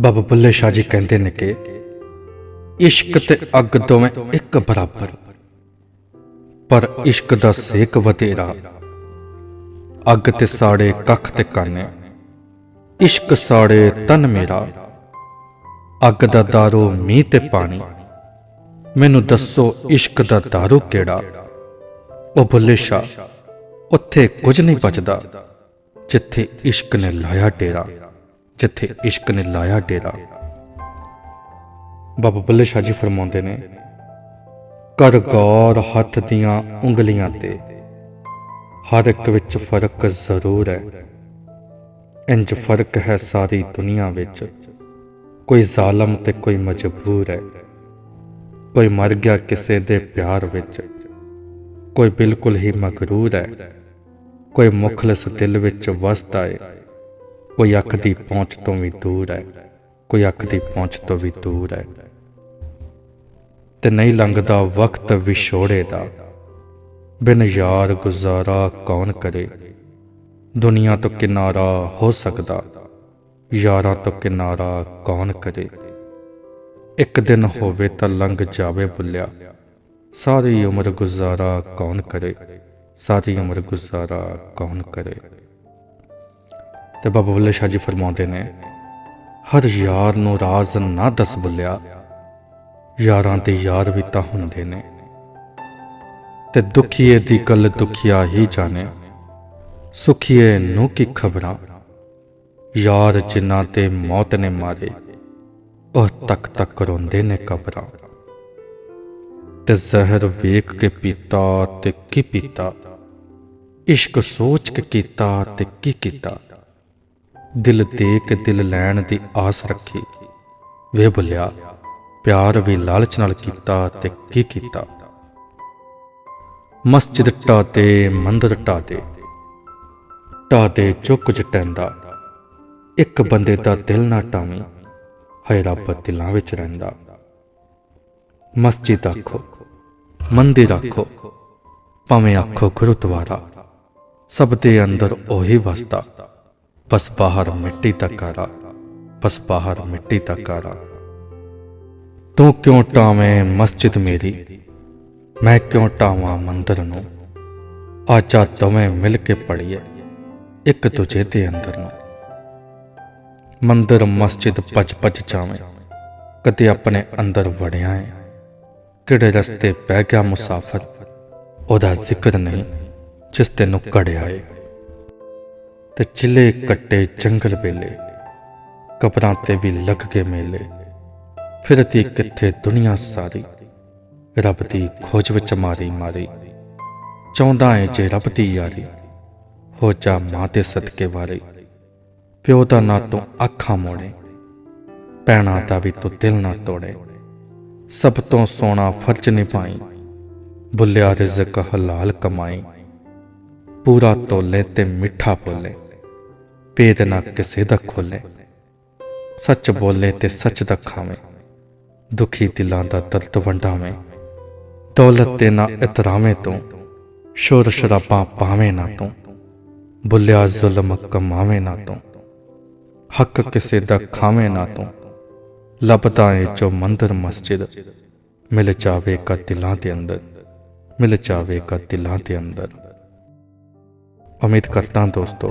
ਬਾਬਾ ਬੁੱਲੇ ਸ਼ਾਹ ਜੀ ਕਹਿੰਦੇ ਨੇ ਕਿ ਇਸ਼ਕ ਤੇ ਅੱਗ ਦੋਵੇਂ ਇੱਕ ਬਰਾਬਰ। ਪਰ ਇਸ਼ਕ ਦਾ ਸੇਕ ਵਧੇਰਾ। ਅੱਗ ਤੇ ਸਾੜੇ ਕੱਖ ਤੇ ਕਾਨੇ। ਇਸ਼ਕ ਸਾੜੇ ਤਨ ਮੇਰਾ। ਅੱਗ ਦਾ ਦਾਰੂ ਮੀਂਹ ਤੇ ਪਾਣੀ। ਮੈਨੂੰ ਦੱਸੋ ਇਸ਼ਕ ਦਾ ਦਾਰੂ ਕਿਹੜਾ? ਉਹ ਬੁੱਲੇ ਸ਼ਾਹ, ਉੱਥੇ ਕੁਝ ਨਹੀਂ ਬਚਦਾ। ਜਿੱਥੇ ਇਸ਼ਕ ਨੇ ਲਾਇਆ ਡੇਰਾ। ਜਿੱਥੇ ਇਸ਼ਕ ਨੇ ਲਾਇਆ ਡੇਰਾ। ਬਾਬਾ ਬੱਲੇ ਸ਼ਾਹ ਜੀ ਫਰਮਾਉਂਦੇ ਨੇ ਕਰ ਗੌਰ ਹੱਥ ਦੀਆਂ ਉਂਗਲੀਆਂ ਤੇ ਹਰ ਇੱਕ ਵਿੱਚ ਫ਼ਰਕ ਜ਼ਰੂਰ ਹੈ। ਇੰਜ ਫ਼ਰਕ ਹੈ ਸਾਰੀ ਦੁਨੀਆ ਵਿੱਚ। ਕੋਈ ਜ਼ਾਲਮ ਤੇ ਕੋਈ ਮਜਬੂਰ ਹੈ। ਕੋਈ ਮਰ ਗਿਆ ਕਿਸੇ ਦੇ ਪਿਆਰ ਵਿੱਚ। ਕੋਈ ਬਿਲਕੁਲ ਹੀ ਮਗਰੂਰ ਹੈ। ਕੋਈ ਮੁਖਲਸ ਦਿਲ ਵਿੱਚ ਵਸਦਾ ਹੈ ਕੋਈ ਅੱਖ ਦੀ ਪਹੁੰਚ ਤੋਂ ਵੀ ਦੂਰ ਹੈ, ਕੋਈ ਅੱਖ ਦੀ ਪਹੁੰਚ ਤੋਂ ਵੀ ਦੂਰ ਹੈ। ਤੇ ਨਹੀਂ ਲੰਘਦਾ ਵਕਤ ਵਿਛੋੜੇ ਦਾ, ਬਿਨ ਯਾਰ ਗੁਜ਼ਾਰਾ ਕੌਣ ਕਰੇ? ਦੁਨੀਆ ਤੋਂ ਕਿਨਾਰਾ ਹੋ ਸਕਦਾ, ਯਾਰਾਂ ਤੋਂ ਕਿਨਾਰਾ ਕੌਣ ਕਰੇ? ਇੱਕ ਦਿਨ ਹੋਵੇ ਤਾਂ ਲੰਘ ਜਾਵੇ ਬੁੱਲਿਆ ਸਾਰੀ ਉਮਰ ਗੁਜ਼ਾਰਾ ਕੌਣ ਕਰੇ? ਸਾਰੀ ਉਮਰ ਗੁਜ਼ਾਰਾ ਕੌਣ ਕਰੇ? ਤੇ ਬਾਬਾ ਬੁੱਲੇ ਸ਼ਾਹ ਜੀ ਫਰਮਾਉਂਦੇ ਨੇ, ਹਰ ਯਾਰ ਨੂੰ ਰਾਜ਼ ਨਾ ਦੱਸ ਬੁੱਲਿਆ, ਯਾਰਾਂ ਤੇ ਯਾਰ ਵੀ ਤਾਂ ਹੁੰਦੇ ਨੇ। ਤੇ ਦੁਖੀਏ ਦੀ ਗੱਲ ਦੁਖੀਆ ਹੀ ਜਾਣੇ ਸੁਖੀਏ ਨੂੰ ਕੀ ਖਬਰਾਂ? ਯਾਰ ਜਿਨ੍ਹਾਂ ਤੇ ਮੌਤ ਨੇ ਮਾਰੇ, ਉਹ ਤੱਕ ਤੱਕ ਰੋਂਦੇ ਨੇ ਕਬਰਾਂ। ਤੇ ਜ਼ਹਿਰ ਵੇਖ ਕੇ ਪੀਤਾ ਤੇ ਕੀ ਪੀਤਾ? ਇਸ਼ਕ ਸੋਚ ਕੇ ਕੀਤਾ ਤੇ ਕੀ ਕੀਤਾ? ਦਿਲ ਦੇ ਕੇ ਦਿਲ ਲੈਣ ਦੀ ਆਸ ਰੱਖੀ। ਵੇ ਬੁੱਲਿਆ, ਪਿਆਰ ਵੀ ਲਾਲਚ ਨਾਲ ਕੀਤਾ ਤੇ ਕੀ ਕੀਤਾ? ਮਸਜਿਦ ਢਾਹ ਤੇ, ਮੰਦਰ ਢਾਹ ਤੇ। ਢਾਹ ਤੇ ਜੋ ਕੁਝ ਟੈਂਦਾ ਇੱਕ ਬੰਦੇ ਦਾ ਦਿਲ ਨਾ ਟਾਵੀਂ ਹੈ ਰੱਬ ਦਿਲਾਂ ਵਿੱਚ ਰਹਿੰਦਾ। ਮਸਜਿਦ ਆਖੋ, ਮੰਦਿਰ ਆਖੋ, ਭਾਵੇਂ ਆਖੋ ਗੁਰਦੁਆਰਾ, ਸਭ ਦੇ ਅੰਦਰ ਉਹੀ ਵਸਦਾ। ਬਸ ਬਾਹਰ ਮਿੱਟੀ ਦਾ ਕਾਰਾ ਬਸ ਬਾਹਰ ਮਿੱਟੀ ਦਾ ਕਾਰਾ। ਤੂੰ ਕਿਉਂ ਟਾਵੇਂ ਮਸਜਿਦ ਮੇਰੀ? ਮੈਂ ਕਿਉਂ ਟਾਵਾਂ ਮੰਦਰ ਨੂੰ? ਆਜਾ ਦੋਵੇਂ ਮਿਲ ਕੇ ਪੜੀਏ ਇੱਕ ਦੂਜੇ ਦੇ ਅੰਦਰ ਨੂੰ। ਮੰਦਰ, ਮਸਜਿਦ ਪਚ ਪਚ ਜਾਵੇਂ, ਕਦੇ ਆਪਣੇ ਅੰਦਰ ਵੜਿਆ ਏ। ਕਿਹੜੇ ਰਸਤੇ ਪੈ ਗਿਆ ਮੁਸਾਫਰ? ਉਹਦਾ ਜ਼ਿਕਰ ਨਹੀਂ, ਜਿਸ ਤੈਨੂੰ ਕੜਿਆ ਏ ਤੇ ਚਿੱਲੇ ਕੱਟੇ ਜੰਗਲ ਵੇਲੇ। ਕਬਰਾਂ ਤੇ ਵੀ ਲੱਗ ਕੇ ਮੇਲੇ। ਫਿਰਦੀ ਕਿੱਥੇ ਦੁਨੀਆ ਸਾਰੀ। ਰੱਬ ਦੀ ਖੋਜ ਵਿੱਚ ਮਾਰੀ ਮਾਰੀ। ਚਾਹੁੰਦਾ ਏ ਜੇ ਰੱਬ ਦੀ ਯਾਰੀ। ਹੋ ਜਾ ਮਾਂ ਤੇ ਸਦਕੇ ਵਾਰੇ। ਪਿਓ ਦਾ ਨਾ ਤੂੰ ਅੱਖਾਂ ਮੋੜੇ। ਪੈਣਾ ਦਾ ਵੀ ਤੂੰ ਦਿਲ ਨਾ ਤੋੜੇ। ਸਭ ਤੋਂ ਸੋਹਣਾ ਫਰਜ਼ ਨਿਭਾਈ। ਬੁੱਲਿਆ ਰਿਜ਼ਕ ਹਲਾਲ ਕਮਾਈ। ਪੂਰਾ ਤੋਲੇ ਤੇ ਮਿੱਠਾ ਬੋਲੇ। ਭੇਦ ਨਾ ਕਿਸੇ ਦਾ ਖੋਲੇ। ਸੱਚ ਬੋਲੇ ਤੇ ਸੱਚ ਦਾ ਖਾਵੇਂ। ਦੁਖੀ ਦਿਲਾਂ ਦਾ ਦਰਦ ਵੰਡਾਵੇਂ। ਦੌਲਤ ਤੇ ਨਾ ਇਤਰਾਵੇਂ ਤੂੰ। ਸ਼ੋਰ ਸ਼ਰਾਬਾਂ ਪਾਵੇਂ ਨਾ ਤੂੰ। ਬੁੱਲਿਆ ਜ਼ੁਲਮ ਕਮਾਵੇਂ ਨਾ ਤੂੰ। ਹੱਕ ਕਿਸੇ ਦਾ ਖਾਵੇਂ ਨਾ ਤੂੰ। ਲੱਭਦਾ ਏ ਜੋ ਮੰਦਰ ਮਸਜਿਦ। ਮਿਲ ਜਾਵੇ ਕਾ ਦਿਲਾਂ ਦੇ ਅੰਦਰ। ਮਿਲ ਜਾਵੇ ਕਾ ਦਿਲਾਂ ਦੇ ਅੰਦਰ। ਉਮੀਦ ਕਰਦਾ ਦੋਸਤੋ